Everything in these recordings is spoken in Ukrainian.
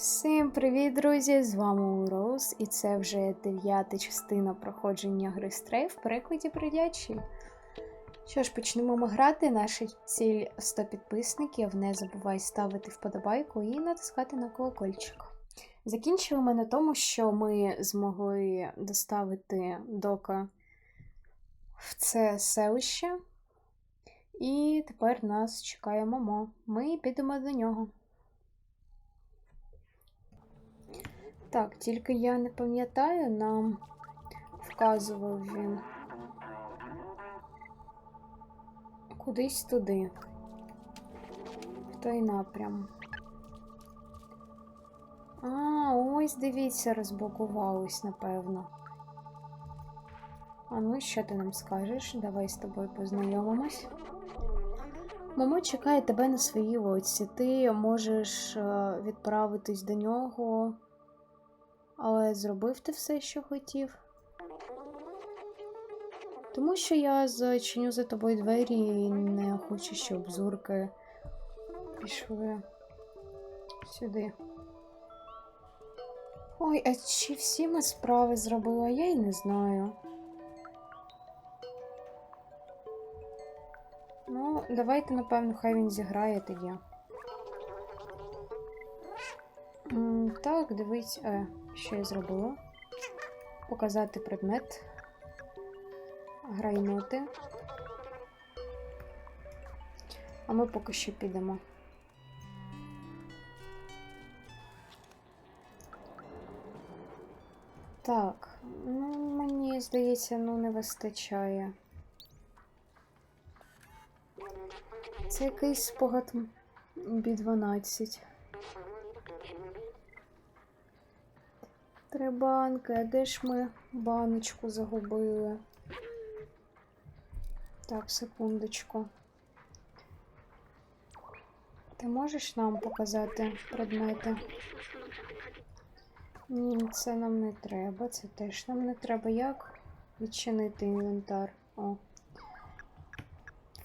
Всім привіт, друзі! З вами Роуз, і це вже дев'ята частина проходження гри Стрей в перекладі бродячий. Що ж, почнемо ми грати. Наша ціль 100 підписників. Не забувай ставити вподобайку і натискати на колокольчик. Закінчили ми на тому, що ми змогли доставити дока в це селище. І тепер нас чекає Момо. Ми підемо до нього. Так, тільки я не пам'ятаю, нам вказував він. Кудись туди. В той напрям. А, ось дивіться, розблокувалось, напевно. А ну, що ти нам скажеш? Давай з тобою познайомимось. Мамо чекає тебе на своїй лодці. Ти можеш е, відправитись до нього. Але зробив ти все, що хотів. Тому що я зачиню за тобою двері і не хочу, щоб зурки пішли сюди. Ой, а чи всі ми справи зробила? Я й не знаю. Ну, давайте, напевно, хай він зіграє тоді. Так, дивись, е, що я зробила. Показати предмет. Грайнути. А ми поки що підемо. Так, ну мені здається, ну не вистачає. Це якийсь спогад B12. Три банки, а де ж ми баночку загубили? Так, секундочку. Ти можеш нам показати предмети? Ні, це нам не треба, це теж нам не треба. Як відчинити інвентар? О.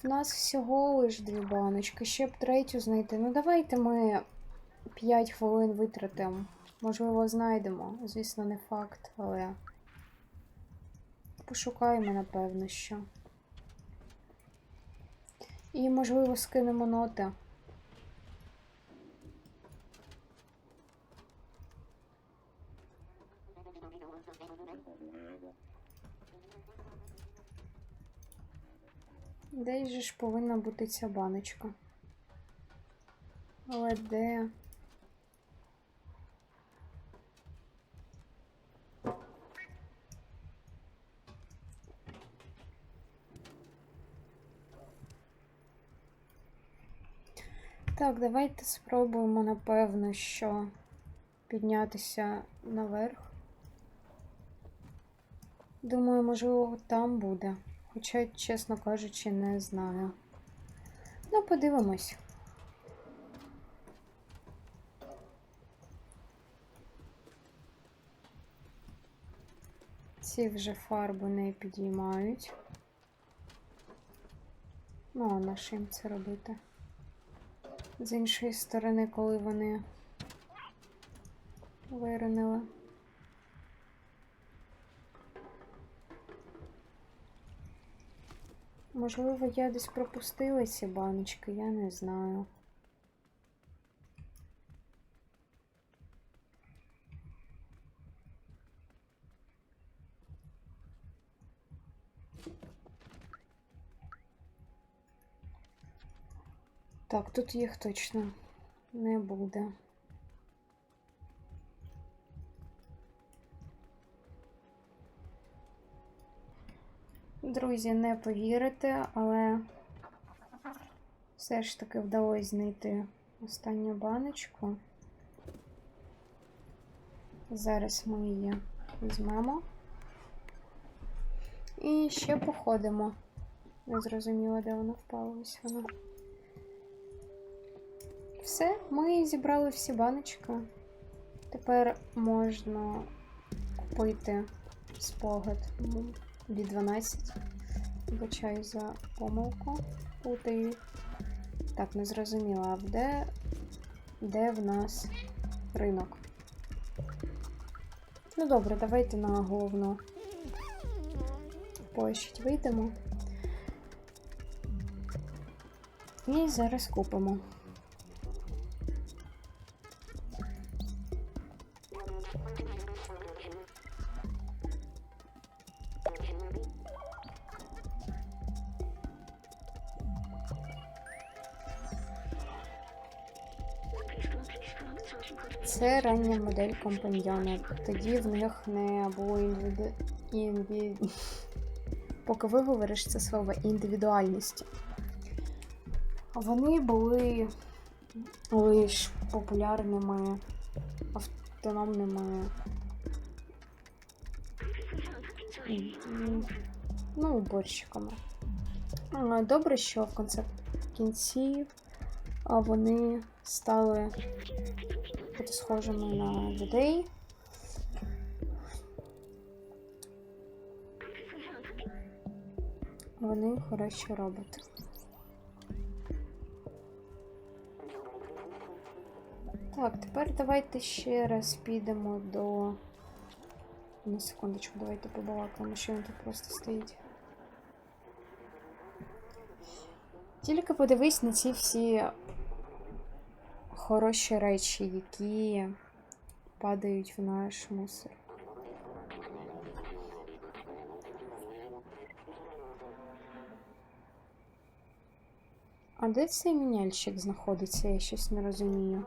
В нас всього лиш дві баночки, ще б третю знайти. Ну давайте ми 5 хвилин витратимо. Можливо, знайдемо. Звісно, не факт, але пошукаємо, напевно, що. І, можливо, скинемо ноти. Десь же ж повинна бути ця баночка. Але де? Так, давайте спробуємо, напевно, що піднятися наверх. Думаю, можливо, там буде. Хоча, чесно кажучи, не знаю. Ну, подивимось. Ці вже фарбу не підіймають. Ну, а на що їм це робити? З іншої сторони, коли вони виринили. Можливо, я десь пропустила ці баночки, я не знаю. Так, тут їх точно не буде. Друзі, не повірите, але все ж таки вдалося знайти останню баночку. Зараз ми її візьмемо. І ще походимо. Не зрозуміло, де вона впала. Ось вона. Все, ми зібрали всі баночки. Тепер можна купити спогад від 12. Вибачаю за помилку. Путаю. Так, не зрозуміла, а де, де в нас ринок. Ну добре, давайте на головну площадь вийдемо. І зараз купимо. Це рання модель компаньйона. Тоді в них не було інвіду... інві... Поки виговориш це слово індивідуальності. Вони були лише популярними автономними. Ну, уборщиками. Добре, що в кінці вони стали бути схожими на людей. Вони хороші роботи. Так, тепер давайте ще раз підемо до. На секундочку, давайте побалакаємо, що він тут просто стоїть. Тільки подивись на ці всі хороші речі, які падають в наш мусор. А де цей міняльщик знаходиться? Я щось не розумію.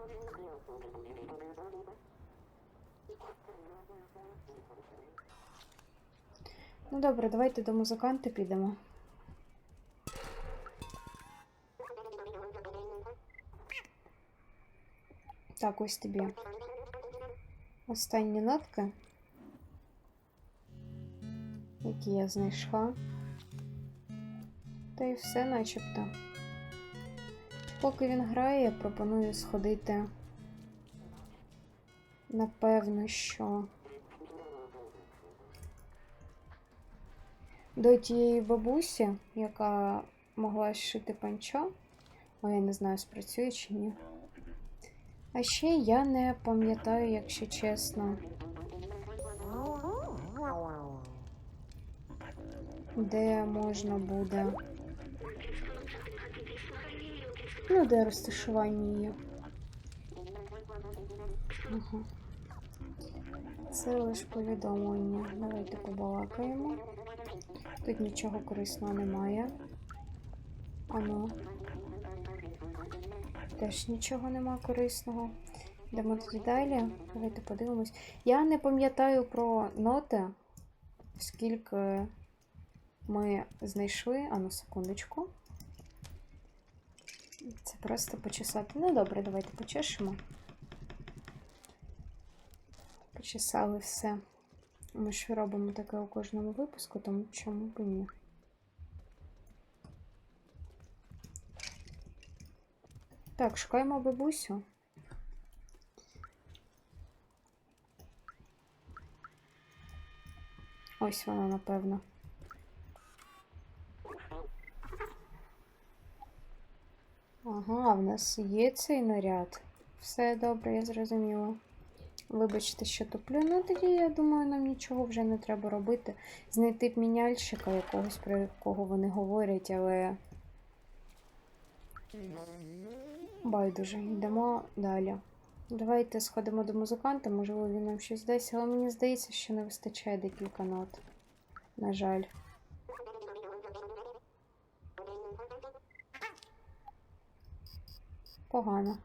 Ну добре, давайте до музиканта підемо. Так, ось тобі. Останні нотки, які я знайшла. Та й все начебто. Поки він грає, я пропоную сходити. Напевно, що до тієї бабусі, яка могла шити панчо. О, я не знаю, спрацює чи ні. А ще я не пам'ятаю, якщо чесно, де можна буде. Ну, де розташування її. Ага. Це лише повідомлення. Давайте побалакаємо. Тут нічого корисного немає. Ану. Теж нічого нема корисного. Йдемо тоді далі. Давайте подивимось. Я не пам'ятаю про ноти, скільки ми знайшли. Ану, секундочку. Це просто почесати. Ну добре, давайте почешемо. Почесали все. Ми ж робимо таке у кожному випуску, тому чому б ні. Так, шукаємо бабусю. Ось вона, напевно. Ага, в нас є цей наряд. Все добре, я зрозуміла. Вибачте, що туплю. Ну тоді, я думаю, нам нічого вже не треба робити. Знайти б міняльщика якогось, про якого вони говорять, але. Байдуже, йдемо далі. Давайте сходимо до музиканта, можливо, він нам щось дасть, але мені здається, що не вистачає декілька нот. На жаль. Погано.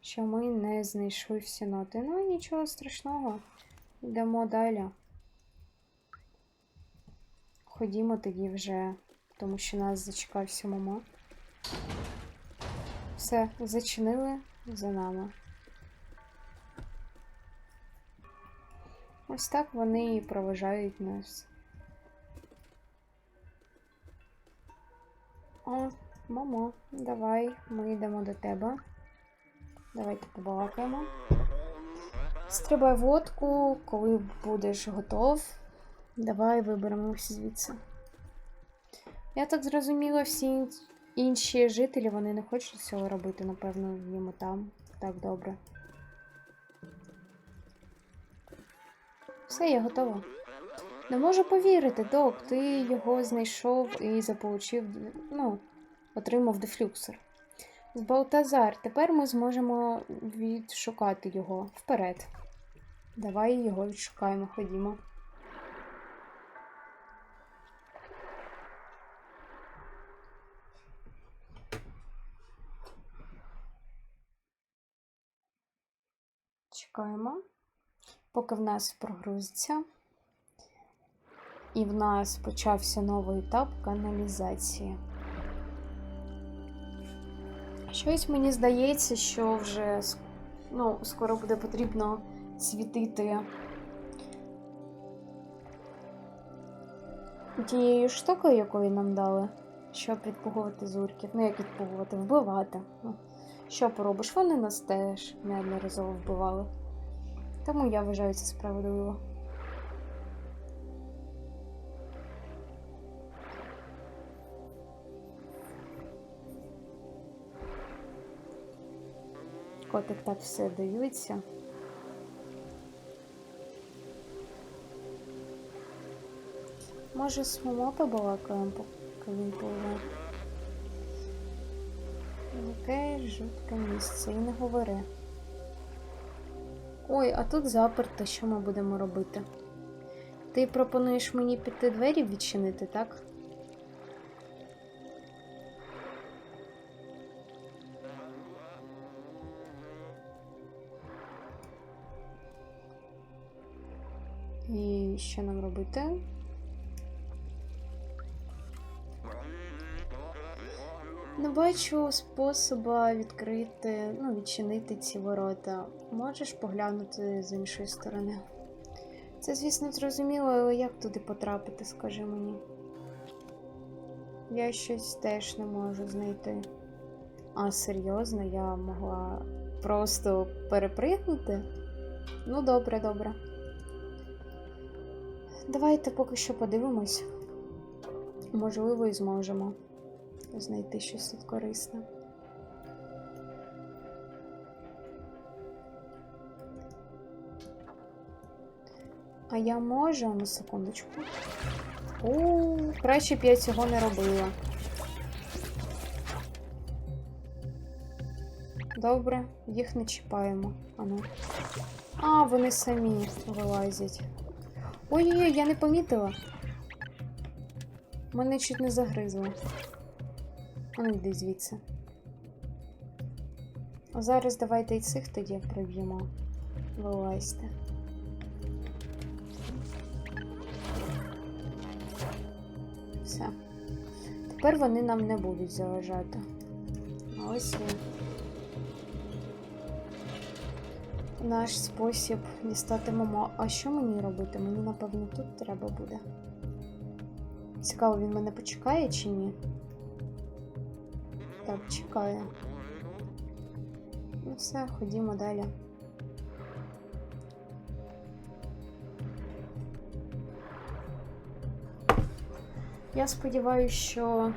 Що ми не знайшли всі ноти. Ну, і нічого страшного. Йдемо далі. Ходімо тоді вже, тому що нас зачекався мама. Все, зачинили за нами. Ось так вони і проважають нас. О, мамо, давай, ми йдемо до тебе. Давайте побалакаємо. Стрибай водку, коли будеш готов. Давай виберемося звідси. Я так зрозуміла, всі інші жителі вони не хочуть цього робити, напевно, їм там Так, добре. Все, я готова. Не можу повірити, док, ти його знайшов і заполучив, ну, отримав дефлюксор. З Балтазар, тепер ми зможемо відшукати його вперед. Давай його відшукаємо, ходімо. Чекаємо, поки в нас прогрузиться. І в нас почався новий етап каналізації. Щось мені здається, що вже ну, скоро буде потрібно світити тією штукою, якою нам дали, щоб відпугувати зурків. Ну, як відпугувати, вбивати. Ну, що поробиш? Вони нас теж неодноразово вбивали. Тому я вважаю це справедливо. Котик так все дивиться. Може, з мама побалакаємо, поки він пливе. Яке жутке місце, і не говори. Ой, а тут заперто, що ми будемо робити? Ти пропонуєш мені піти двері відчинити, так? І що нам робити? Не бачу способа відкрити, ну, відчинити ці ворота. Можеш поглянути з іншої сторони. Це, звісно, зрозуміло, але як туди потрапити, скажи мені. Я щось теж не можу знайти. А, серйозно, я могла просто перепригнути? Ну, добре, добре. Давайте поки що подивимось. Можливо, і зможемо знайти щось тут корисне. А я можу на секундочку. У, краще б я цього не робила. Добре, їх не чіпаємо. Ану. А, вони самі вилазять. Ой-ой-ой, я не помітила. Мене чуть не загризло. А йди звідси. А зараз давайте і цих тоді приб'ємо. Вилазьте. Все. Тепер вони нам не будуть заважати. Ось і наш спосіб дістати мамо. А що мені робити? Мені, напевно, тут треба буде. Цікаво, він мене почекає чи ні? Так, чекає. Ну все, ходімо далі. Я сподіваюся, що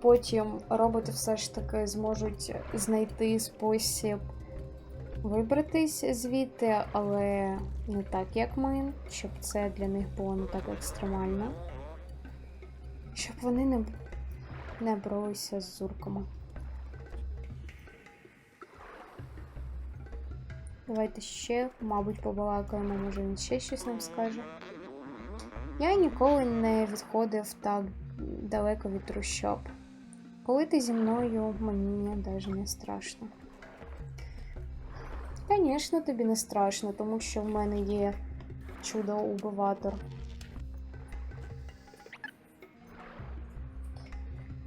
потім роботи все ж таки зможуть знайти спосіб вибратись звідти, але не так, як ми, щоб це для них було не так екстремально. Щоб вони не, не боролися з зурками. Давайте ще, мабуть, побалакаємо, може він ще щось нам скаже. Я ніколи не відходив так далеко від трущоб. Коли ти зі мною, мені навіть не страшно. Звісно, тобі не страшно, тому що в мене є чудо-убиватор.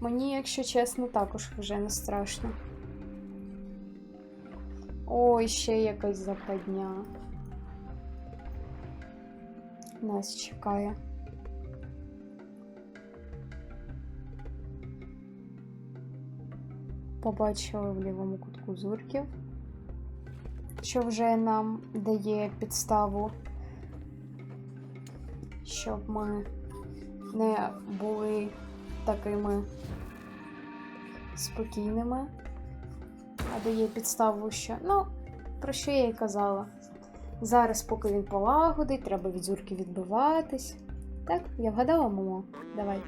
Мені, якщо чесно, також вже не страшно. Ой, ще якась западня. Нас чекає. Побачили в лівому кутку зурків, що вже нам дає підставу, щоб ми не були такими спокійними. а дає підставу, що. Ну, про що я й казала. Зараз, поки він полагодить, треба від зурки відбиватись. Так, я вгадала, мамо? Давай.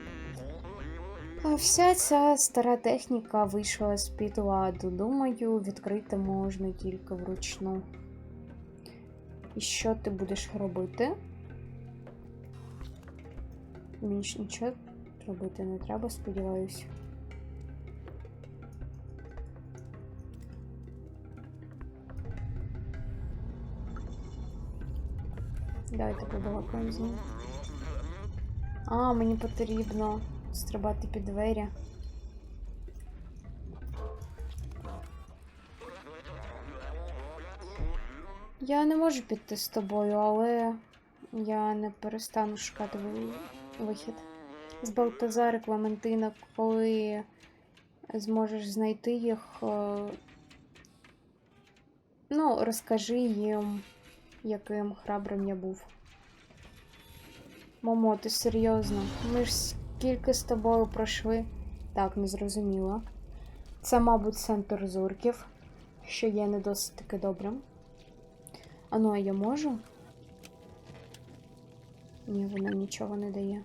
Вся ця стара техніка вийшла з-під ладу. Думаю, відкрити можна тільки вручну. І що ти будеш робити? Мені ж нічого робити не треба, сподіваюся. Давайте побалакаємо з ним. А, мені потрібно стрибати під двері. Я не можу піти з тобою, але я не перестану шукати вихід. З Балтазари, Клементина, коли зможеш знайти їх. е, Ну, розкажи їм, яким храбрим я був. Мамо, ти серйозно? Ми ж скільки з тобою пройшли? Так, не зрозуміла. Це, мабуть, центр зурків, що є не досить таки добрим. А ну, а я можу? Ні, вона нічого не дає.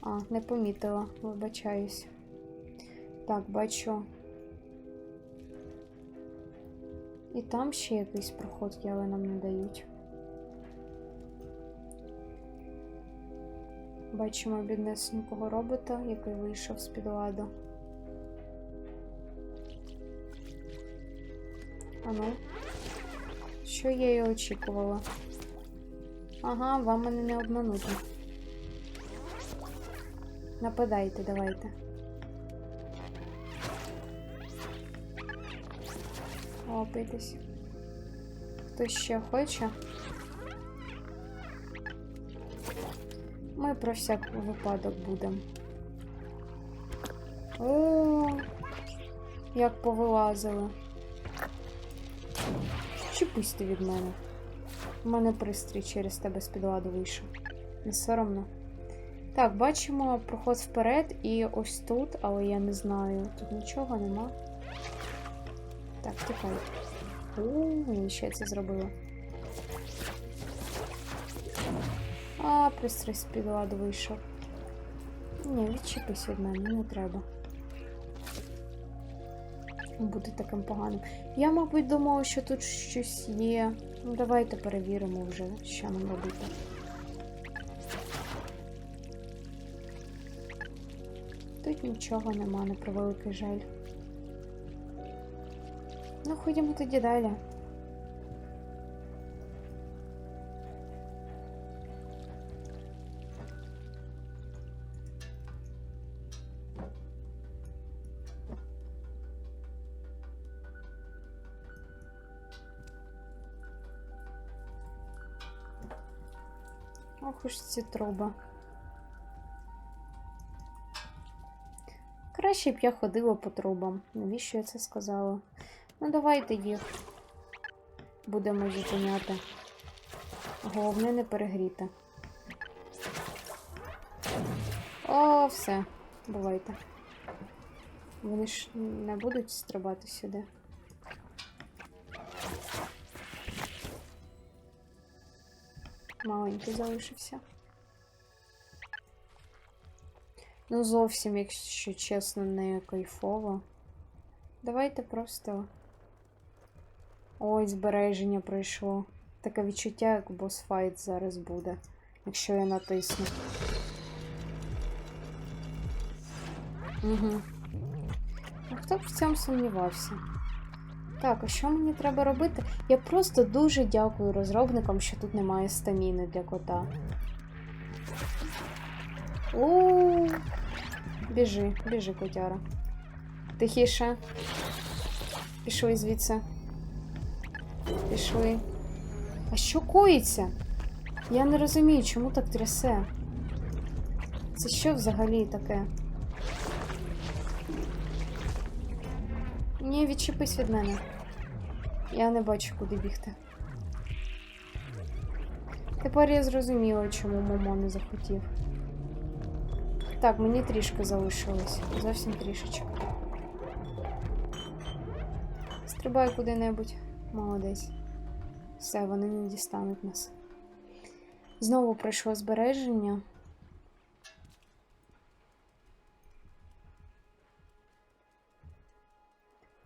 А, не помітила, вибачаюсь. Так, бачу. І там ще якийсь проход але нам не дають. Бачимо біднесенького робота, який вийшов з-під ладу. Ану. Що я і очікувала? Ага, вам мене не обманути. Нападайте, давайте. Лапайтесь. Хто ще хоче? Ми про всяк випадок будемо. О, як повилазили. Чіпусь ти від мене. У мене пристрій через тебе з-під ладу вийшов. Не соромно. Так, бачимо проход вперед і ось тут, але я не знаю. Тут нічого нема. Так, тікай. Ууу, ще це зробила. А, пристрій з-під вийшов. Ні, відчепись від мене, не треба. Бути таким поганим. Я, мабуть, думала, що тут щось є. Ну, давайте перевіримо вже, що нам робити. Тут нічого нема, на превеликий жаль. Ну, ходімо тоді далі. Ох уж ці труби. Краще б я ходила по трубам. Навіщо я це сказала? Ну, давайте їх будемо зупиняти. Головне не перегріти. О, все, бувайте. Вони ж не будуть стрибати сюди. Маленький залишився. Ну, зовсім, якщо чесно, не кайфово. Давайте просто. Ой, збереження пройшло. Таке відчуття, як босфайт зараз буде, якщо я натисну. Угу. А хто б в цьому сумнівався? Так, а що мені треба робити? Я просто дуже дякую розробникам, що тут немає стаміни для кота. У, біжи, біжи, котяра. Тихіше. Пішли звідси. Пішли. А що коїться? Я не розумію, чому так трясе. Це що взагалі таке? Ні, відчепись від мене. Я не бачу, куди бігти. Тепер я зрозуміла, чому Момо не захотів. Так, мені трішки залишилось. Зовсім трішечки. Стрибай куди-небудь. Молодець. Все, вони не дістануть нас. Знову пройшло збереження.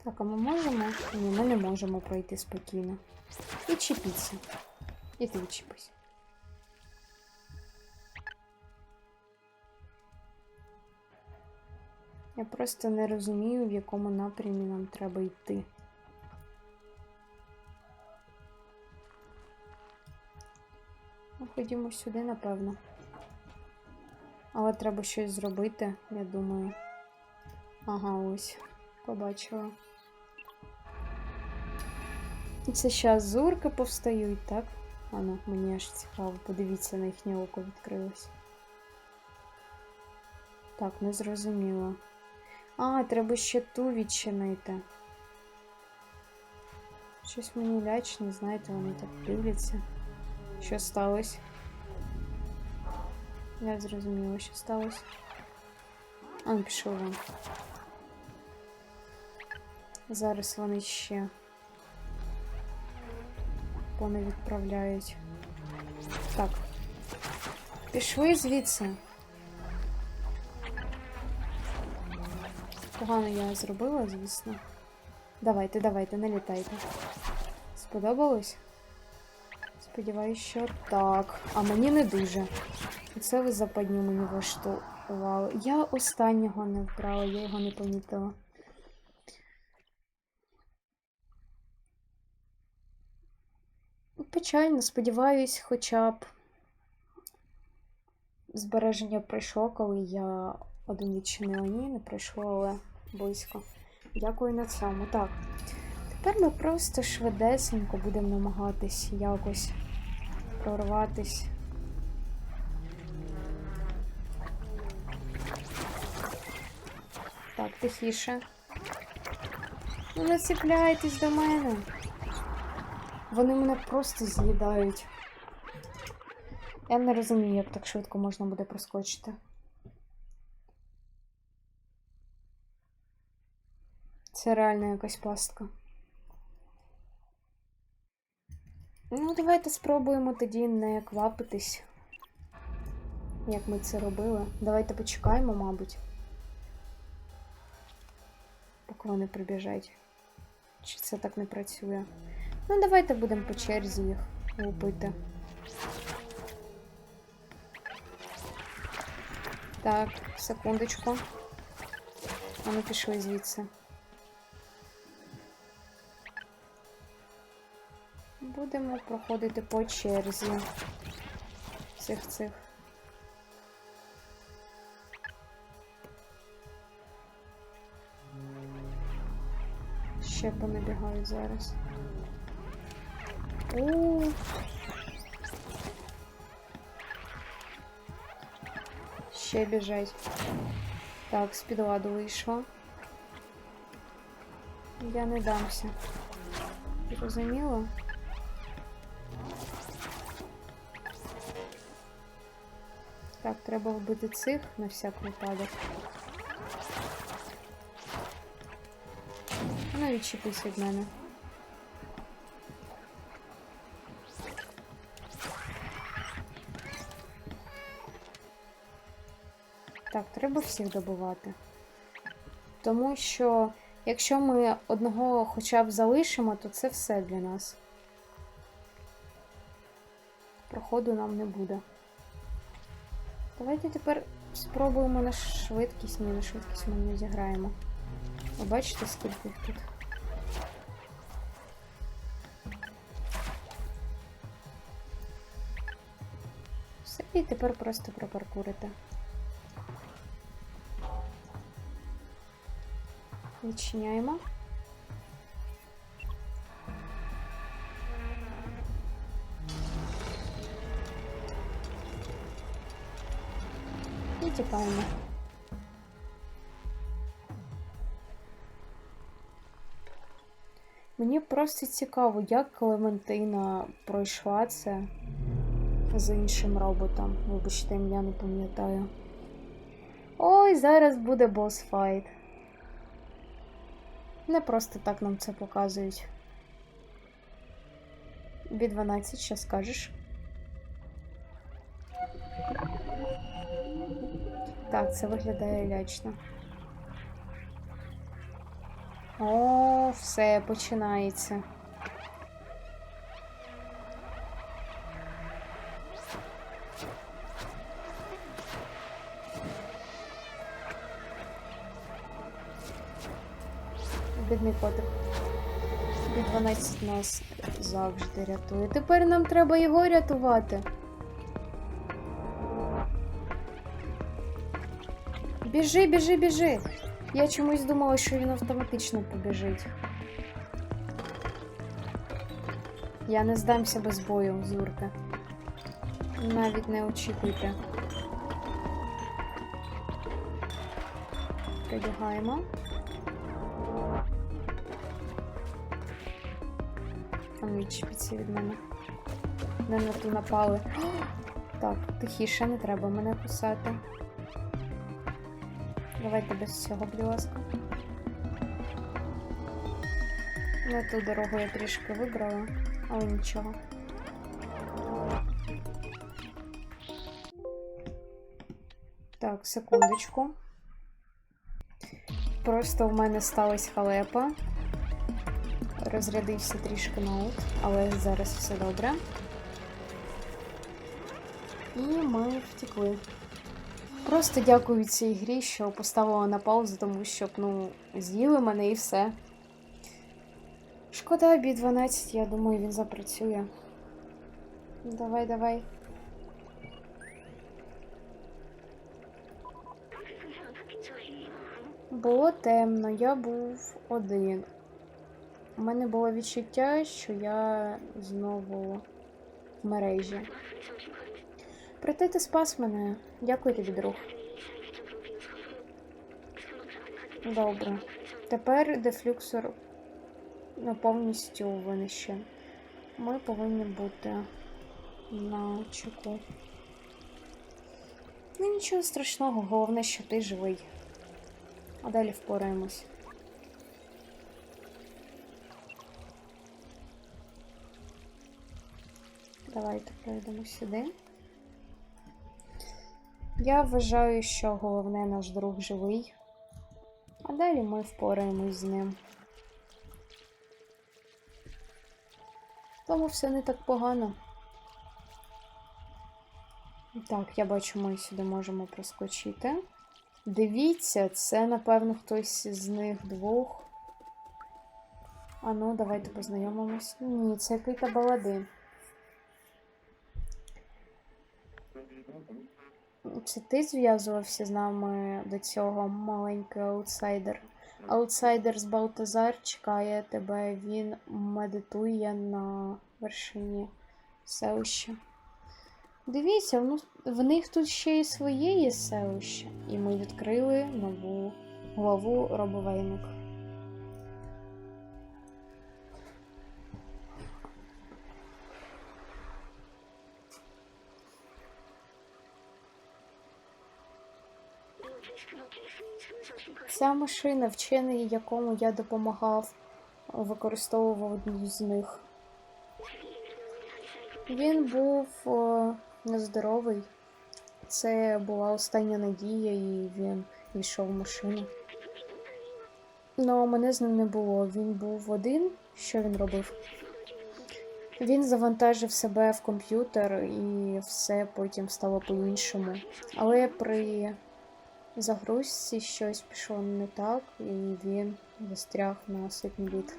Так, а ми можемо? Ні, ми не можемо пройти спокійно. Відчепіться. І ти відчепись. Я просто не розумію, в якому напрямі нам треба йти. Ну, ходімо сюди, напевно. Але треба щось зробити, я думаю. Ага, ось. Побачила. І це зараз зурки повстають, так? А ну, мені аж цікаво, подивіться, на їхнє око відкрилось. Так, не зрозуміло. А, треба ще ту відчинити. Щось мені лячно, знаєте, вони так дивляться. Що сталося? Я зрозуміла, що сталося. А, ну, пішов вон. Зараз вони ще вони відправляють. Так. Пішли звідси. Погано я зробила, звісно. Давайте, давайте, налітайте. Сподобалось? Сподіваюсь, що так. А мені не дуже. Це ви западні мені влаштували. Я останнього не вбрала, я його не помітила. Печально, сподіваюсь, хоча б збереження пройшло, коли я один відчинила. Ні, не пройшло, але близько. Дякую на цьому. Так. Тепер ми просто швидесенько будемо намагатись якось прорватись. Так, тихіше. Ну, не цепляйтесь до мене. Вони мене просто з'їдають. Я не розумію, як так швидко можна буде проскочити. Це реально якась пастка. Ну, давайте спробуємо тоді не квапитись, як ми це робили. Давайте почекаємо, мабуть. Поки вони прибіжать. Чи це так не працює? Ну, давайте будемо по черзі їх лупити. Так, секундочку. Вони пішли звідси. Будемо проходити по черзі цих цих. Ще понабігають зараз. У. Ще біжать. Так, з-під ладу вийшло. Я не дамся. Зрозуміло? Так, треба вбити цих на всяк випадок. Ну, відчепись від мене. Так, треба всіх добувати. Тому що, якщо ми одного хоча б залишимо, то це все для нас. Проходу нам не буде. Давайте тепер спробуємо на швидкість. Ні, на швидкість ми не зіграємо. Ви бачите, скільки їх тут? Все, і тепер просто пропаркурите. Відчиняємо. Тікаємо. Мені просто цікаво, як Клементина пройшла це з іншим роботом. Вибачте, ім'я не пам'ятаю. Ой, зараз буде босс-файт. Не просто так нам це показують. B12, що скажеш? Так, це виглядає лячно. О, все починається. Бідний котик. Від 12 нас завжди рятує. Тепер нам треба його рятувати. Біжи, біжи, біжи. Я чомусь думала, що він автоматично побіжить. Я не здамся без бою, Зурка. Навіть не очікуйте. Прибігаємо. Там відчепіться від мене. Не на ту напали. Так, тихіше, не треба мене кусати. Давайте без цього, будь ласка. Не ту дорогу я трішки вибрала, але нічого. Так, секундочку. Просто в мене сталася халепа. Розрядився трішки ноут, але зараз все добре. І ми втекли. Просто дякую цій грі, що поставила на паузу, тому що, ну, з'їли мене і все. Шкода, бі 12, я думаю, він запрацює. Давай, давай. Було темно, я був один. У мене було відчуття, що я знову в мережі. Проте ти спас мене. Дякую тобі, друг. Добре. Тепер дефлюксор повністю винищен. Ми повинні бути на чеку. Ну нічого страшного, головне, що ти живий. А далі впораємось. Давайте пройдемо сюди. Я вважаю, що головне наш друг живий, а далі ми впораємось з ним. Тому все не так погано. Так, я бачу, ми сюди можемо проскочити. Дивіться, це, напевно, хтось з них двох. А ну, давайте познайомимось. Ні, це який-то баладин. Це ти зв'язувався з нами до цього маленький аутсайдер. Аутсайдер з Балтазар чекає тебе, він медитує на вершині селища. Дивіться, ну, в них тут ще й своє є селище, і ми відкрили нову главу Робовейник. Ця машина, вчений, якому я допомагав, використовував одну з них. Він був о, нездоровий. Це була остання надія, і він йшов в машину. Ну, мене з ним не було. Він був один. Що він робив? Він завантажив себе в комп'ютер і все потім стало по-іншому. Але при загрузці щось пішло не так, і він застряг на сотні літ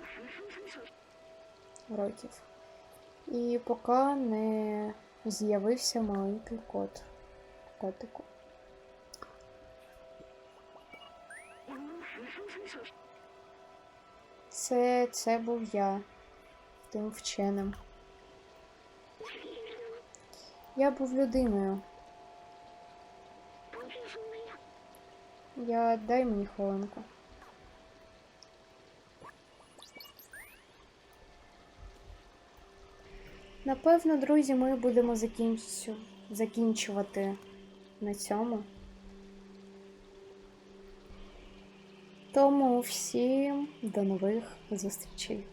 років. І поки не з'явився маленький кот. Котику. Це, це був я, тим вченим. Я був людиною. Я дай мені хвилинку. Напевно, друзі, ми будемо закінчу... закінчувати на цьому. Тому всім до нових зустрічей.